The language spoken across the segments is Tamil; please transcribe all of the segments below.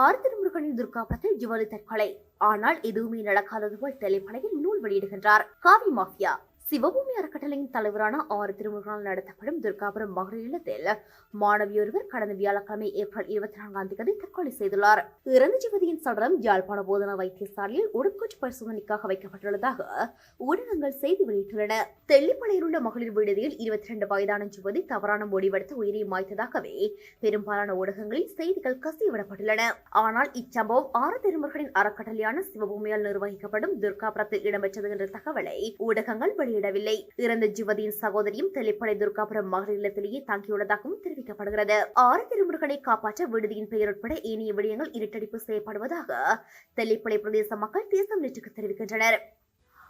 ஆறு துர்கா பத்தில் ஜுவலி தற்கொலை. ஆனால் எதுவுமே நடக்காதது போல் திரைப்படையில் நூல் வெளியிடுகின்றார். காவி மாஃபியா. சிவபூமி அறக்கட்டளையின் தலைவரான ஆறு திருமுருகனால் நடத்தப்படும் துர்காபுரம் மகளிர் இல்லத்தில் மாணவியொருவர் கடந்த வியாழக்கிழமை ஏப்ரல் இருபத்தி நான்காம் தேதி தற்கொலை செய்துள்ளார். இறந்த ஜிவதியின் சடலம் யாழ்ப்பாண போதனா வைத்தியசாலையில் உடற்கூற்று பரிசோதனைக்காக வைக்கப்பட்டுள்ளதாக ஊடகங்கள் செய்தி வெளியிட்டுள்ளன. தெல்லிப்பளையில் உள்ள மகளிர் விடுதியில் இருபத்தி இரண்டு வயதான ஜுவதி தவறான முடிவெடுத்து உயிரை மாய்த்ததாகவே பெரும்பாலான ஊடகங்களில் செய்திகள் கசிவிடப்பட்டுள்ளன. ஆனால் இச்சம்பவம் ஆறு திருமுருகனின் அறக்கட்டளையான சிவபூமியால் நிர்வகிக்கப்படும் துர்காபுரத்தில் இடம்பெற்றது என்ற தகவலை ஊடகங்கள் வெளியிடவில்லை இறந்த ஜுவதியின் சகோதரியும் தெளிப்படை துர்காபுரம் மகளிர் இல்லத்திலேயே தங்கியுள்ளதாகவும் தெரிவிக்கப்படுகிறது. ஆறு திருமுருகனை காப்பாற்ற விடுதியின் பெயர் உட்பட ஏனைய விடயங்கள் இருட்டடிப்பு செய்யப்படுவதாக தெளிப்படை பிரதேச மக்கள் தேசம் நேற்றுக்கு தெரிவிக்கின்றனர்.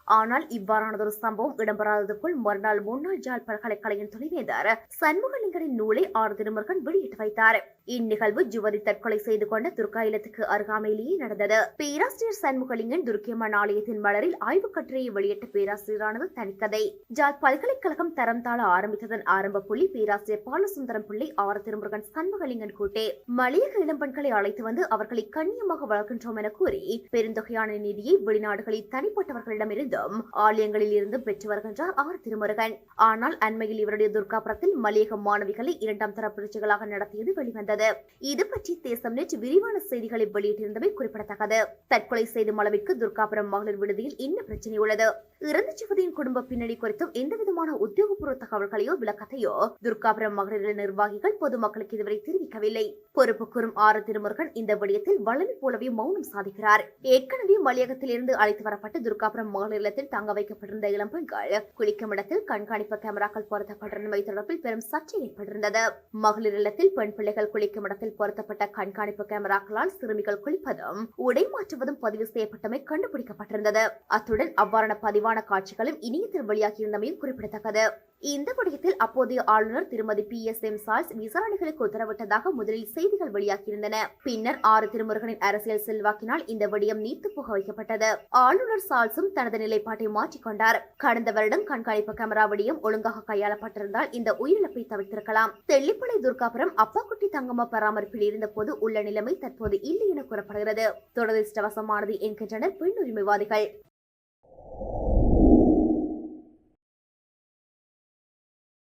ஆனால் இவ்வாறானதொரு சம்பவம் இடம்பெறாததுக்குள் மறுநாள் முன்னாள் ஜாழ் பல்கலைக்கழகின் துணைவேந்தர் சண்முகலிங்கனின் நூலை ஆறு திருமுருகன் வெளியிட்டு வைத்தார். இந்நிகழ்வு ஜுவதி தற்கொலை செய்து கொண்ட துர்கா இல்லத்துக்கு அருகாமையிலேயே நடந்தது. பேராசிரியர் சண்முகலிங்கன் துர்க்கியம்மன் ஆலயத்தின் மலரில் ஆய்வுக் கட்டுரையை வெளியிட்ட பேராசிரியரானது தனிக்கதை. ஜாழ் பல்கலைக்கழகம் தரம் தாழ ஆரம்பித்ததன் ஆரம்ப புள்ளி பேராசிரியர் பாலசுந்தரம் பிள்ளை ஆறு திருமுருகன் சண்முகலிங்கன் கூட்டே. மலையக இளம்பெண்களை அழைத்து வந்து அவர்களை கண்ணியமாக வளர்க்கின்றோம் என கூறி பெருந்தொகையான நிதியை வெளிநாடுகளில் தனிப்பட்டவர்களிடமிருந்து இருந்தும் ஆலயங்களில் இருந்து பெற்று வருகின்றார் ஆர் திருமுருகன். ஆனால் அண்மையில் இவருடைய துர்காபுரத்தில் மலையக மாணவிகளை இரண்டாம் தர பரீட்சைகளாக நடத்தியது வெளிவந்தது. இது பற்றி தேசம் நேற்று விரிவான செய்திகளை வெளியிட்டிருந்தமை குறிப்பிடத்தக்கது. தற்கொலை செய்தும் அளவிற்கு துர்காபுரம் மகளிர் விடுதியில் என்ன பிரச்சனை உள்ளது. இறந்த குடும்ப பின்னணி குறித்தும் எந்தவிதமான உத்தியோகபூர்வ தகவல்களையோ விளக்கத்தையோ துர்காபுரம் மகளிர் நிர்வாகிகள் பொதுமக்களுக்கு இதுவரை தெரிவிக்கவில்லை. பொறுப்பு கூறும் ஆறு திருமுருகன் இந்த விடயத்தில் வளமை போலவே மௌனம் சாதிக்கிறார். ஏற்கனவே மலையகத்தில் இருந்து அழைத்து வரப்பட்டு துர்காபுரம் மகளிர் இல்லத்தில் தங்க வைக்கப்பட்டிருந்த இளம்பெண்கள் குளிக்கும் இடத்தில் கண்காணிப்பு கேமராக்கள் பொருத்தப்பட்டிருந்தமை தொடர்பில் பெரும் சர்ச்சை ஏற்பட்டிருந்தது. மகளிர் இல்லத்தில் பெண் பிள்ளைகள் குளிக்கும் இடத்தில் பொருத்தப்பட்ட கண்காணிப்பு கேமராக்களால் சிறுமிகள் குளிப்பதும் உடை மாற்றுவதும் பதிவு செய்யப்பட்டமை கண்டுபிடிக்கப்பட்டிருந்தது. அத்துடன் அவ்வாறான பதிவான விதமான காட்சிகளும் இணையத்தில் வெளியாகியிருந்தமையும் குறிப்பிடத்தக்கது. இந்த விடயத்தில் அப்போதைய ஆளுநர் திருமதி பி. எஸ். எம். சால்ஸ் விசாரணைகளுக்கு உத்தரவிட்டதாக முதலில் செய்திகள் வெளியாகியிருந்தன. பின்னர் ஆறு திருமுருகனின் அரசியல் செல்வாக்கினால் இந்த விடயம் நீத்து புக வைக்கப்பட்டது. ஆளுநர் சால்ஸும் தனது நிலைப்பாட்டை மாற்றிக்கொண்டார் கடந்த வருடம் கண்காணிப்பு கேமரா விடயம் ஒழுங்காக கையாளப்பட்டிருந்தால் இந்த உயிரிழப்பை தவிர்த்திருக்கலாம். தெல்லிப்பளை துர்காபுரம் அப்பாக்குட்டி தங்கம்மா பராமரிப்பில் இருந்த போது உள்ள நிலைமை தற்போது இல்லை என கூறப்படுகிறது. துரதிருஷ்டவசமானது என்கின்றனர் பெண் உரிமைவாதிகள்.